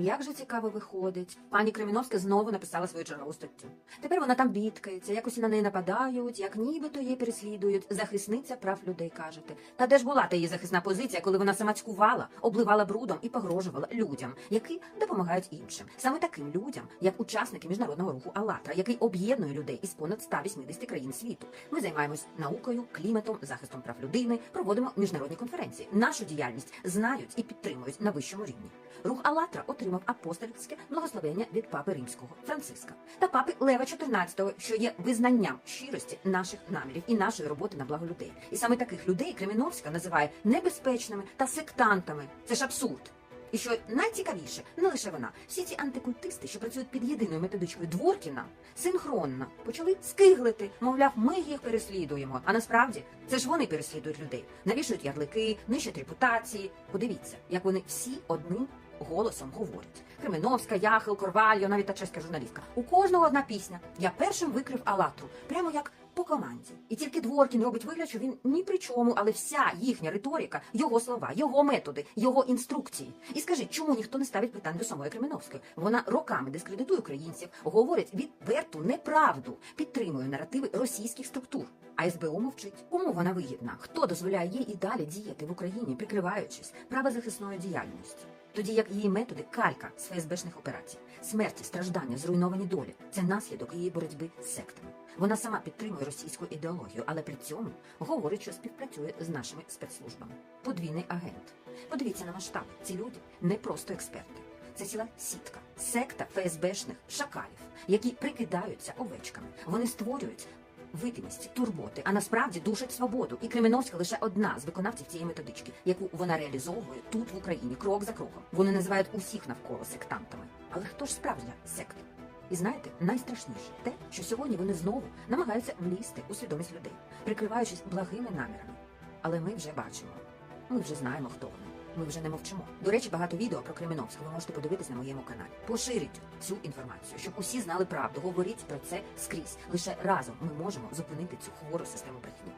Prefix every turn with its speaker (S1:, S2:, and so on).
S1: Як же цікаво виходить. Пані Креміновська знову написала свою чергову статтю. Тепер вона там бідкається, якось на неї нападають, як нібито її переслідують. Захисниця прав людей кажете. Та де ж була та її захисна позиція, коли вона сама цькувала, обливала брудом і погрожувала людям, які допомагають іншим, саме таким людям, як учасники міжнародного руху АЛЛАТРА, який об'єднує людей із понад 180 країн світу. Ми займаємось наукою, кліматом, захистом прав людини, проводимо міжнародні конференції. Нашу діяльність знають і підтримують на вищому рівні. Рух АЛЛАТРА отримав апостольське благословення від папи римського Франциска та папи Лева XIV, що є визнанням щирості наших намірів і нашої роботи на благо людей. І саме таких людей Креміновська називає небезпечними та сектантами. Це ж абсурд. І що найцікавіше, не лише вона, всі ці антикультисти, що працюють під єдиною методичкою Дворкіна, синхронно почали скиглити, мовляв, ми їх переслідуємо. А насправді це ж вони переслідують людей, навішують ярлики, нищать репутації. Подивіться, як вони всі одним голосом говорять. Кременовська, Яхел, Корвальо, навіть та чеська журналістка. У кожного одна пісня. Я першим викрив Алатру, прямо як по команді. І тільки Дворкін робить вигляд, що він ні при чому, але вся їхня риторика, його слова, його методи, його інструкції. І скажіть, чому ніхто не ставить питань до самої Кременовської? Вона роками дискредитує українців, говорить відверту неправду, підтримує наративи російських структур. А СБУ мовчить. Кому вона вигідна? Хто дозволяє їй і далі діяти в Україні, прикриваючись правозахисною діяльністю? Тоді як її методи калька з ФСБшних операцій, смерті, страждання, зруйновані долі це наслідок її боротьби з сектами. Вона сама підтримує російську ідеологію, але при цьому говорить, що співпрацює з нашими спецслужбами. Подвійний агент. Подивіться на масштаби. Ці люди не просто експерти. Це ціла сітка, секта ФСБшних шакалів, які прикидаються овечками. Вони створюють видимість, турботи, а насправді душать свободу. І Кременовська лише одна з виконавців цієї методички, яку вона реалізовує тут в Україні, крок за кроком. Вони називають усіх навколо сектантами. Але хто ж справжня секта? І знаєте, найстрашніше те, що сьогодні вони знову намагаються влізти у свідомість людей, прикриваючись благими намірами. Але ми вже бачимо, ми вже знаємо, хто вони. Ми вже не мовчимо. До речі, багато відео про Кременовську ви можете подивитись на моєму каналі. Поширіть цю інформацію, щоб усі знали правду. Говоріть про це скрізь. Лише разом ми можемо зупинити цю хвору систему брехні.